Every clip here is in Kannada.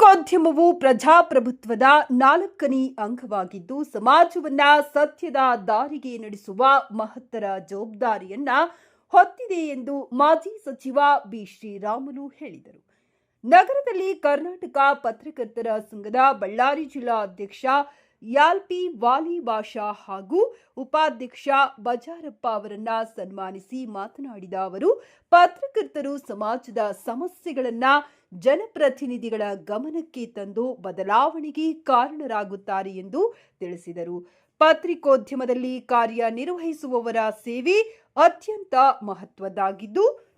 ಪತ್ರಿಕೋದ್ಯಮವು ಪ್ರಜಾಪ್ರಭುತ್ವದ ನಾಲ್ಕನೇ ಅಂಗವಾಗಿದ್ದು, ಸಮಾಜವನ್ನ ಸತ್ಯದ ದಾರಿಗೆ ನಡೆಸುವ ಮಹತ್ತರ ಜವಾಬ್ದಾರಿಯನ್ನ ಹೊತ್ತಿದೆ ಎಂದು ಮಾಜಿ ಸಚಿವ ಬಿ. ಶ್ರೀರಾಮುಲು ಹೇಳಿದರು. ನಗರದಲ್ಲಿ ಕರ್ನಾಟಕ ಪತ್ರಕರ್ತರ ಸಂಘದ ಬಳ್ಳಾರಿ ಜಿಲ್ಲಾ ಅಧ್ಯಕ್ಷ ಯಾಲ್ಪಿ ವಾಲಿ ಭಾಷಾ ಹಾಗೂ ಉಪಾಧ್ಯಕ್ಷ ಬಜಾರಪ್ಪ ಅವರನ್ನ ಸನ್ಮಾನಿಸಿ ಮಾತನಾಡಿದ ಅವರು, ಪತ್ರಕರ್ತರು ಸಮಾಜದ ಸಮಸ್ಯೆಗಳನ್ನ ಜನಪ್ರತಿನಿಧಿಗಳ ಗಮನಕ್ಕೆ ತಂದು ಬದಲಾವಣೆಗೆ ಕಾರಣರಾಗುತ್ತಾರೆ ಎಂದು ತಿಳಿಸಿದರು. ಪತ್ರಿಕೋದ್ಯಮದಲ್ಲಿ ಕಾರ್ಯನಿರ್ವಹಿಸುವವರ ಸೇವೆ ಅತ್ಯಂತ ಮಹತ್ವದ್ದಾಗಿದ್ದು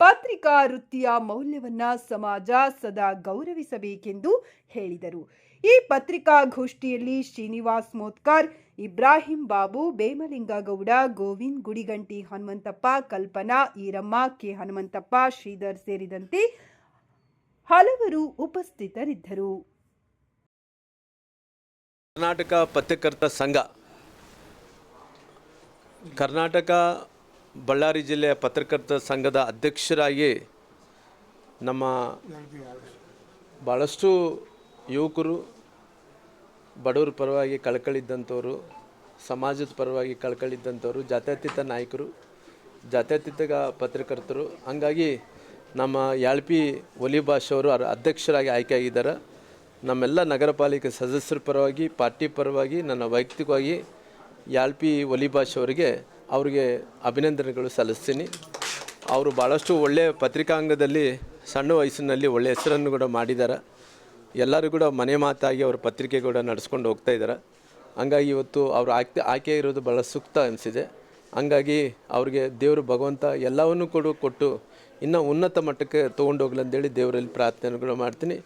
ಪತ್ರಿಕಾ ವೃತ್ತಿಯ ಮೌಲ್ಯವನ್ನ ಸಮಾಜ ಸದಾ ಗೌರವಿಸಬೇಕೆಂದು ಹೇಳಿದರು. ಈ ಪತ್ರಿಕಾಗೋಷ್ಠಿಯಲ್ಲಿ ಶ್ರೀನಿವಾಸ್ ಮೋತ್ಕರ್, ಇಬ್ರಾಹಿಂ ಬಾಬು ಬೇಮಲಿಂಗಗೌಡ ಗೋವಿಂದ್ ಗುಡಿಗಂಟಿ ಹನುಮಂತಪ್ಪ, ಕಲ್ಪನಾ ಈರಮ್ಮ, ಕೆ ಹನುಮಂತಪ್ಪ, ಶ್ರೀಧರ್ ಸೇರಿದಂತೆ ಹಲವರು ಉಪಸ್ಥಿತರಿದ್ದರು. ಕರ್ನಾಟಕ ಪತ್ರಕರ್ತ ಸಂಘ, ಕರ್ನಾಟಕ ಬಳ್ಳಾರಿ ಜಿಲ್ಲೆಯ ಪತ್ರಕರ್ತ ಸಂಘದ ಅಧ್ಯಕ್ಷರಾಗಿ ನಮ್ಮ ಭಾಳಷ್ಟು ಯುವಕರು ಬಡವರ ಪರವಾಗಿ ಕಳ್ಕಳಿದ್ದಂಥವರು, ಸಮಾಜದ ಪರವಾಗಿ ಕಳ್ಕಳಿದ್ದಂಥವರು, ಜಾತ್ಯತೀತ ನಾಯಕರು ಜಾತ್ಯತೀತ ಪತ್ರಕರ್ತರು. ಹಂಗಾಗಿ ನಮ್ಮ ಯಾಳ್ಪಿ ಒಲಿಭಾಷ್ ಅವರು ಅರ- ಅಧ್ಯಕ್ಷರಾಗಿ ಆಯ್ಕೆಯಾಗಿದ್ದಾರೆ. ನಮ್ಮೆಲ್ಲ ನಗರ ಪಾಲಿಕೆ ಸದಸ್ಯರ ಪರವಾಗಿ, ಪಾರ್ಟಿ ಪರವಾಗಿ, ನನ್ನ ವೈಯಕ್ತಿಕವಾಗಿ ಯಾಳ್ಪಿ ಒಲಿಭಾಷ್ ಅವರಿಗೆ ಅವರಿಗೆ ಅಭಿನಂದನೆಗಳು ಸಲ್ಲಿಸ್ತೀನಿ. ಅವರು ಭಾಳಷ್ಟು ಒಳ್ಳೆಯ ಪತ್ರಿಕಾಂಗದಲ್ಲಿ, ಸಣ್ಣ ವಯಸ್ಸಿನಲ್ಲಿ ಒಳ್ಳೆಯ ಹೆಸರನ್ನು ಕೂಡ ಮಾಡಿದ್ದಾರೆ. ಎಲ್ಲರೂ ಕೂಡ ಮನೆ ಮಾತಾಗಿ ಅವ್ರ ಪತ್ರಿಕೆ ಕೂಡ ನಡೆಸ್ಕೊಂಡು ಹೋಗ್ತಾ ಇದ್ದಾರೆ. ಹಂಗಾಗಿ ಇವತ್ತು ಅವರು ಆಯ್ಕೆ ಆಯ್ಕೆ ಇರೋದು ಭಾಳ ಸೂಕ್ತ ಅನಿಸಿದೆ. ಹಂಗಾಗಿ ಅವ್ರಿಗೆ ದೇವರು ಭಗವಂತ ಎಲ್ಲವನ್ನೂ ಕೂಡ ಕೊಟ್ಟು, ಇನ್ನೂ ಉನ್ನತ ಮಟ್ಟಕ್ಕೆ ತೊಗೊಂಡೋಗ್ಲಂತೇಳಿ ದೇವರಲ್ಲಿ ಪ್ರಾರ್ಥನೆಗಳು ಮಾಡ್ತೀನಿ.